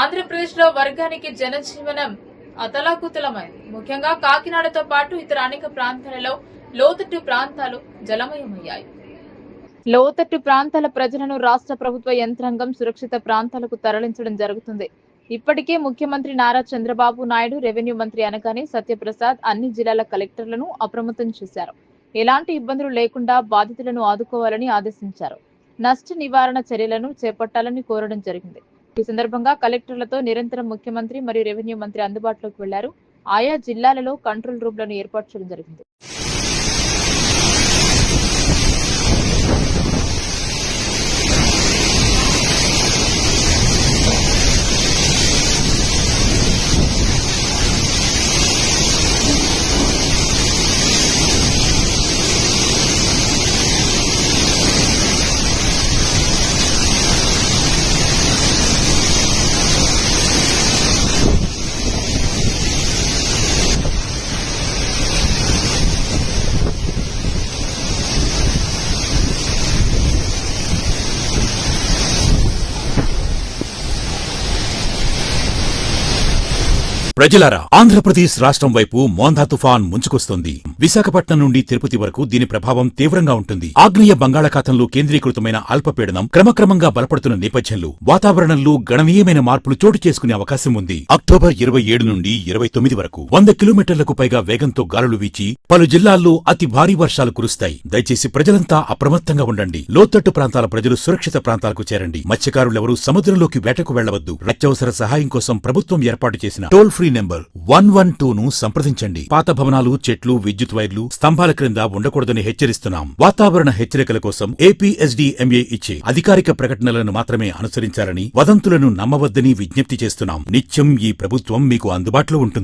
ఆంధ్రప్రదేశ్లో వర్గానికి జనజీవనం అతలాకుతలమైంది. ముఖ్యంగా కాకినాడతో పాటు ఇతర అనేక ప్రాంతాలలో లోతట్టు ప్రాంతాలు జలమయమయ్యాయి. లోతట్టు ప్రాంతాల ప్రజలను రాష్ట్ర ప్రభుత్వ యంత్రాంగం సురక్షిత ప్రాంతాలకు తరలించడం జరుగుతుంది. ఇప్పటికే ముఖ్యమంత్రి నారా చంద్రబాబు నాయుడు రెవెన్యూ మంత్రి అనగానే సత్యప్రసాద్ అన్ని జిల్లాల కలెక్టర్లను అప్రమత్తం చేశారు. ఎలాంటి ఇబ్బందులు లేకుండా బాధితులను ఆదుకోవాలని ఆదేశించారు. నష్ట నివారణ చర్యలను చేపట్టాలని కోరడం జరిగింది. ఈ సందర్భంగా కలెక్టర్లతో నిరంతరం ముఖ్యమంత్రి మరియు రెవెన్యూ మంత్రి అందుబాటులోకి వెళ్ళారు. ఆయా జిల్లాలలో కంట్రోల్ రూమ్లను ఏర్పాటు చేయడం జరిగింది. ప్రజలారా ఆంధ్రప్రదేశ్ రాష్ట్రం వైపు మోందా తుఫాన్ ముంచుకొస్తోంది. విశాఖపట్నం నుండి తిరుపతి వరకు దీని ప్రభావం తీవ్రంగా ఉంటుంది. ఆగ్నేయ బంగాళాఖాతంలో కేంద్రీకృతమైన అల్పపీడనం క్రమక్రమంగా బలపడుతున్న నేపథ్యంలో వాతావరణంలో గణనీయమైన మార్పులు చోటు చేసుకునే అవకాశం ఉంది. అక్టోబర్ ఇరవై ఏడు నుండి ఇరవై తొమ్మిది వరకు వంద కిలోమీటర్లకు పైగా వేగంతో గాలులు వీచి పలు జిల్లాల్లో అతి భారీ వర్షాలు కురుస్తాయి. దయచేసి ప్రజలంతా అప్రమత్తంగా ఉండండి. లోతట్టు ప్రాంతాల ప్రజలు సురక్షిత ప్రాంతాలకు చేరండి. మత్స్యకారులెవరూ సముద్రంలోకి వేటకు వెళ్ళవద్దు అత్యవసర సహాయం కోసం ప్రభుత్వం ఏర్పాటు చేసిన toll free number one one టూను సంప్రదించండి. పాత భవనాలు చెట్లు విద్యుత్ వైర్లు స్తంభాల క్రింద ఉండకూడదని హెచ్చరిస్తున్నాం. వాతావరణ హెచ్చరికల కోసం ఏపీఎస్డీఎంఏ ఇచ్చే అధికారిక ప్రకటనలను మాత్రమే అనుసరించాలని వదంతులను నమ్మవద్దని విజ్ఞప్తి చేస్తున్నాం. నిత్యం ఈ ప్రభుత్వం మీకు అందుబాటులో ఉంటుంది.